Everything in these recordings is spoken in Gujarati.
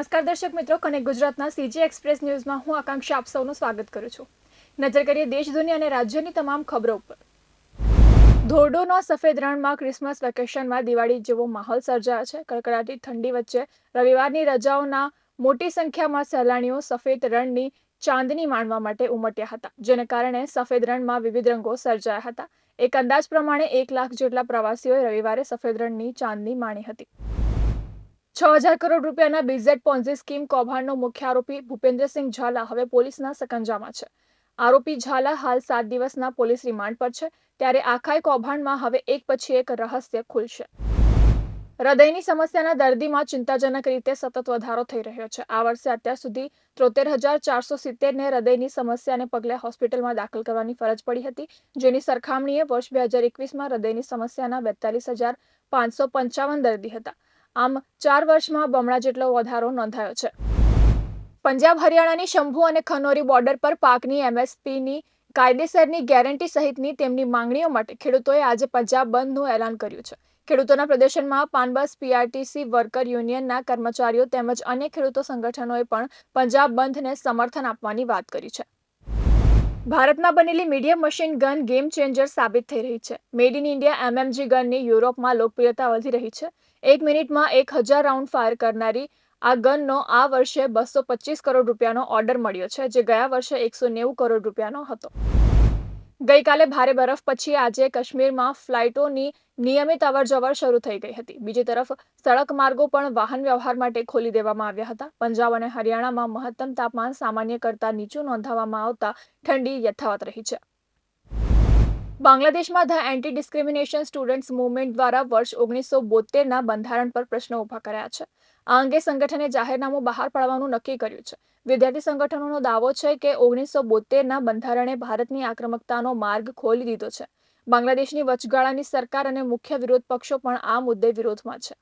નમસ્કાર દર્શક મિત્રો, કનેક્ટ ગુજરાતના સીજી એક્સપ્રેસ ન્યૂઝમાં હું આકાંક્ષા આપ સૌનું સ્વાગત કરું છું. નજર કરીએ દેશ, દુનિયા અને રાજ્યની તમામ ખબરો ઉપર. ધોરડોના સફેદ રણમાં ક્રિસમસ વેકેશનમાં દિવાળી જેવો માહોલ સર્જાયો છે. કડકડાટી ઠંડી વચ્ચે રવિવારની રજાઓના મોટી સંખ્યામાં સહેલાણીઓ સફેદ રણની ચાંદની માણવા માટે ઉમટ્યા હતા, જેને કારણે સફેદ રણમાં વિવિધ રંગો સર્જાયા હતા. એક અંદાજ પ્રમાણે એક લાખ જેટલા પ્રવાસીઓએ રવિવારે સફેદ રણની ચાંદની માણી હતી. છ હજાર કરોડ રૂપિયાના બીઝેડ પોન્ઝી સ્કીમ કૌભાંડનો મુખ્ય આરોપી ભૂપેન્દ્રસિંહ ઝાલા હવે પોલીસના સકંજામાં છે. આરોપી ઝાલા હાલ સાત દિવસના પોલીસ રિમાન્ડ પર છે, ત્યારે આખાય કૌભાંડમાં હવે એક પછી એક રહસ્ય ખુલશે. હૃદયની સમસ્યાના દર્દીમાં ચિંતાજનક રીતે સતત વધારો થઈ રહ્યો છે. આ વર્ષે અત્યાર સુધી ત્રોતેર હજાર ચારસો સિત્તેરને હૃદયની સમસ્યાને પગલે હોસ્પિટલમાં દાખલ કરવાની ફરજ પડી હતી, જેની સરખામણીએ વર્ષ બે હજાર એકવીસમાં હૃદયની સમસ્યાના બેતાલીસ હજાર પાંચસો પંચાવન દર્દી હતા. આમ ચાર વર્ષમાં બમણા જેટલો વધારો નોંધાયો છે. પંજાબ, હરિયાણાની શંભુ અને ખનોરી બોર્ડર પર પાકની એમએસપીની કાયદેસરની ગેરંટી સહિતની તેમની માંગણીઓ માટે ખેડૂતોએ આજે પંજાબ બંધનું એલાન કર્યું છે. ખેડૂતોના પ્રદર્શનમાં પાનબસ, પીઆરટીસી વર્કર યુનિયનના કર્મચારીઓ તેમજ અન્ય ખેડૂતો સંગઠનોએ પણ પંજાબ બંધને સમર્થન આપવાની વાત કરી છે. ભારતમાં બનેલી medium machine gun game changer સાબિત થઈ રહી છે. મેડ ઇન ઇન્ડિયા એમએમજી ગનની યુરોપમાં લોકપ્રિયતા વધી રહી છે. એક મિનિટમાં એક હજાર રાઉન્ડ ફાયર કરનારી આ ગનનો આ વર્ષે બસો પચીસ કરોડ રૂપિયાનો ઓર્ડર મળ્યો છે, જે ગયા વર્ષે એકસો નેવું કરોડ રૂપિયાનો હતો. ગઈકાલે ભારે બરફ પછી આજે કાશ્મીરમાં ફ્લાઇટોની નિયમિત અવરજવર શરૂ થઈ ગઈ હતી. બીજી તરફ, સડક માર્ગો પણ વાહન વ્યવહાર માટે ખોલી દેવામાં આવ્યા હતા. પંજાબ અને હરિયાણામાં મહત્તમ તાપમાન સામાન્ય કરતાં નીચું નોંધાવવામાં આવતા ઠંડી યથાવત રહી છે. બાંગ્લાદેશમાં the anti discrimination students movement દ્વારા વર્ષ ઓગણીસો બોતેરના બંધારણ પર પ્રશ્નો ઊભા કર્યા છે. આ અંગે સંગઠને જાહેરનામું બહાર પાડવાનું નક્કી કર્યું છે. વિદ્યાર્થી સંગઠનોનો દાવો છે કે ઓગણીસો બોતેરના બંધારણે ભારતની આક્રમકતાનો માર્ગ ખોલી દીધો છે. બાંગ્લાદેશની વચગાળાની સરકાર અને મુખ્ય વિરોધ પક્ષો પણ આ મુદ્દે વિરોધમાં છે.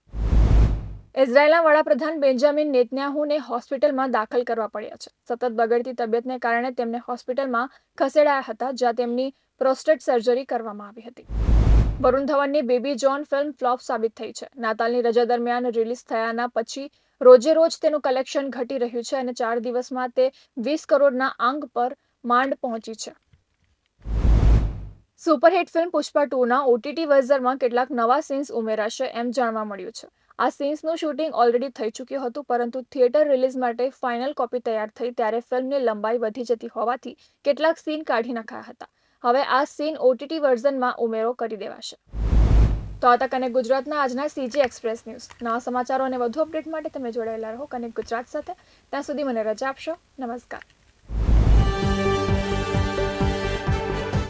ઇઝરાયેલના વડાપ્રધાન બેન્જામિન નેતન્યાહુને હોસ્પિટલમાં દાખલ કરવા પડ્યા છે. સતત બગડતી તબિયતને કારણે તેમને હોસ્પિટલમાં ખસેડાયા હતા, જ્યાં તેમની પ્રોસ્ટેટ સર્જરી કરવામાં આવી હતી. વરુણ ધવનની બેબી જોન ફિલ્મ ફ્લોપ સાબિત થઈ છે. નાતાલની રજા દરમિયાન રિલીઝ થયાના પછી રોજે રોજ તેનું કલેક્શન ઘટી રહ્યું છે અને ચાર દિવસમાં તે વીસ કરોડના આંક પર માંડ પહોંચી છે. સુપરહિટ ફિલ્મ પુષ્પા ટુના ઓટીટી વર્ઝનમાં કેટલાક નવા સીન્સ ઉમેરાશે એમ જાણવા મળ્યું છે. આ સીન્સનું શૂટિંગ ઓલરેડી થઈ ચૂક્યું હતું, પરંતુ થિયેટર રિલીઝ માટે ફાઇનલ કોપી તૈયાર થઈ ત્યારે ફિલ્મની લંબાઈ વધી જતી હોવાથી કેટલાક સીન કાઢી નખાયા હતા. હવે આ સીન ઓટીટી વર્ઝનમાં ઉમેરો કરી દેવાશે. તો આ તક અને ગુજરાતના આજના સીજી એક્સપ્રેસ ન્યૂઝ નવા સમાચારો અને વધુ અપડેટ માટે તમે જોડાયેલા રહો કનેક્ટ ગુજરાત સાથે. ત્યાં સુધી મને રજા આપશો. નમસ્કાર.